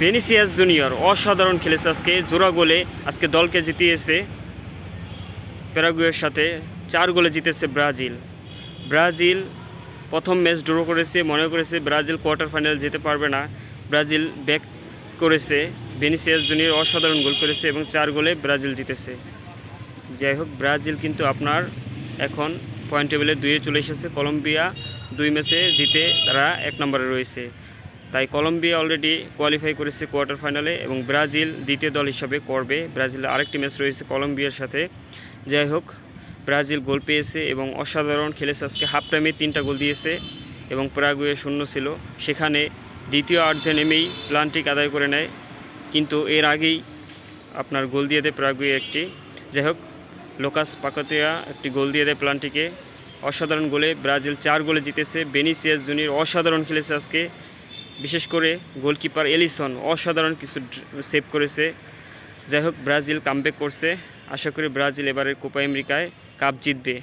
Vinicius junior, অসাধারণ খেলেছে আজকে, জোড়া গোলে আজকে দলকে জিতিয়েছে। প্যারাগুয়ের সাথে চার গোলে জিতেছে ব্রাজিল। ব্রাজিল প্রথম ম্যাচ ড্র করেছে, মনে করেছে ব্রাজিল কোয়ার্টার ফাইনাল যেতে পারবে না। ব্রাজিল ব্যাক করেছে, ভেনিসিয়াস জুনিয়র অসাধারণ গোল করেছে এবং চার গোলে ব্রাজিল জিতেছে। যাই হোক, ব্রাজিল কিন্তু আপনার এখন পয়েন্ট টেবিলে দুয়ে চলে এসেছে। কলম্বিয়া দুই ম্যাচে জিতে তারা এক নম্বরে রয়েছে। তাই কলম্বিয়া অলরেডি কোয়ালিফাই করেছে কোয়ার্টার ফাইনালে এবং ব্রাজিল দ্বিতীয় দল হিসাবে করবে। ব্রাজিলের আরেকটি ম্যাচ রয়েছে কলম্বিয়ার সাথে। যাই হোক, ব্রাজিল গোল পেয়েছে এবং অসাধারণ খেলেছে। আজকে হাফ টাইমে তিনটা গোল দিয়েছে এবং প্রাগুয়ে শূন্য ছিল। সেখানে দ্বিতীয় অর্ধে নেমেই প্লান্টিক আদায় করে নেয়। কিন্তু এর আগেই আপনার গোল দিয়ে দেয় প্রাগুয়ে একটি। যাই হোক, লোকাস পাকতিয়া একটি গোল দিয়ে দেয় প্লান্টিকে। অসাধারণ গোলে ব্রাজিল চার গোলে জিতেছে। বেনিসিয়াস জুনিয়র অসাধারণ খেলেছে আজকে। বিশেষ করে গোলকিপার এলিসন অসাধারণ কিছু সেভ করেছে। যাই হোক, ব্রাজিল কামব্যাক করছে। আশা করি ব্রাজিল এবারের কোপা আমেরিকায় কাপ জিতবে।